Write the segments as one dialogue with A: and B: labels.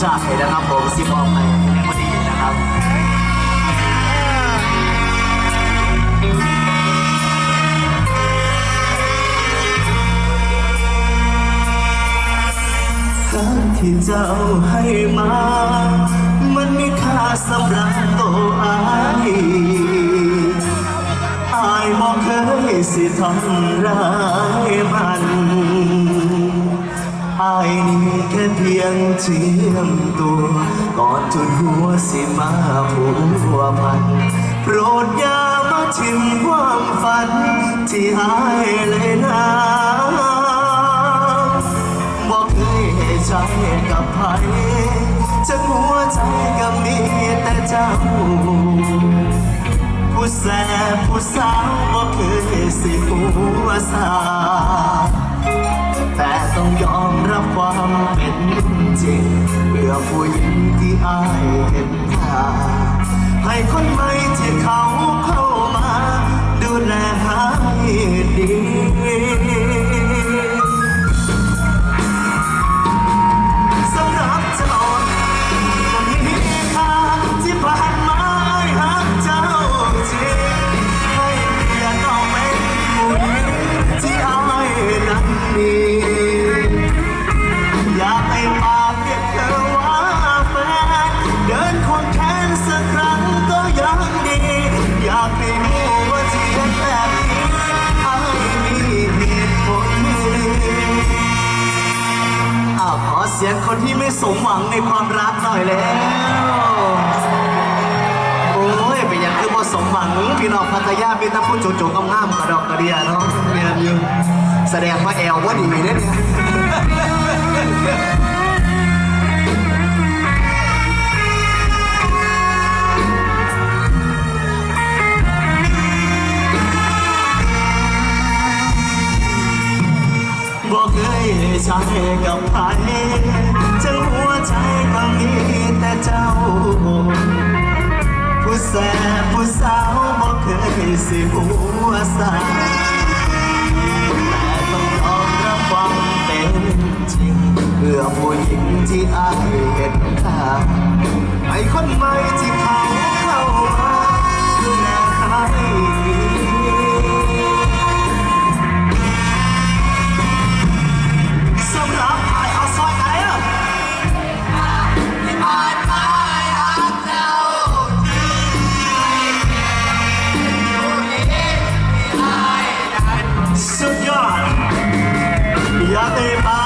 A: ใจนะครับผมสิบออกไปพอดีนะครับทางที่เจ้าให้มา มันมีค่าสำหรับตัวอายอายบอกเคยสิทำร้ายมันายนี่แค่เพียงเทียมตัวก่อนทุนหัวสิมาผัวพัน โปรดอย่ามาทิ้งความฝัน ที่อายเลยนะบอกเคยให้ใจกับใครจะหัวใจก็มีแต่เจ้า ผู้แสบผู้สาวบอกเคยสิหัวสาแต่ต้องยอม รับความเป็นจริงเพื่อผู้หญิงที่อายเห็นค่าให้คนใหม่ที่เขาเข้า สียงคนที่ไม่สมหวังในความรักหน่อยแล้ว โอ้ยเป็นอย่างคือบ่สมหวังพี่น้องพัทยามีแต่ผู้โจโจงามกระดอกกระเดียเนาะเนียนอยู่แสดงว่าแอลว่าดีเนี่ย ใช้กับใครจังหัวใจก็มีแต่เจ้า ผู้แสบผู้สาวบอกเคยสิหัวสาแต่ต้องยอมรับความเป็นจริงเพื่อผู้หญิงที่อายเห็นค่าให้คน อ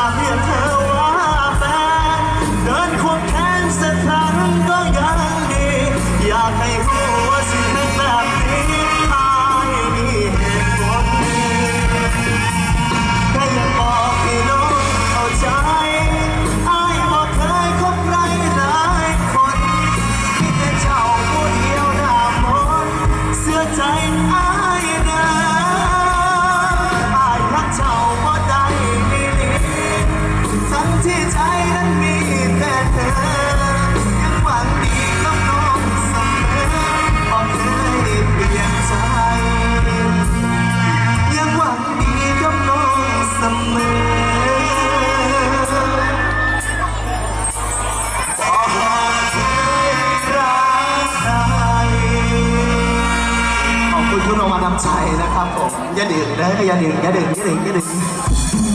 A: ขอบคุณทุกโรงมานำใจนะครับผมอย่าดื่มนะอย่าดื่มอย่าดื่มอย่าดื่มอย่าดื่ม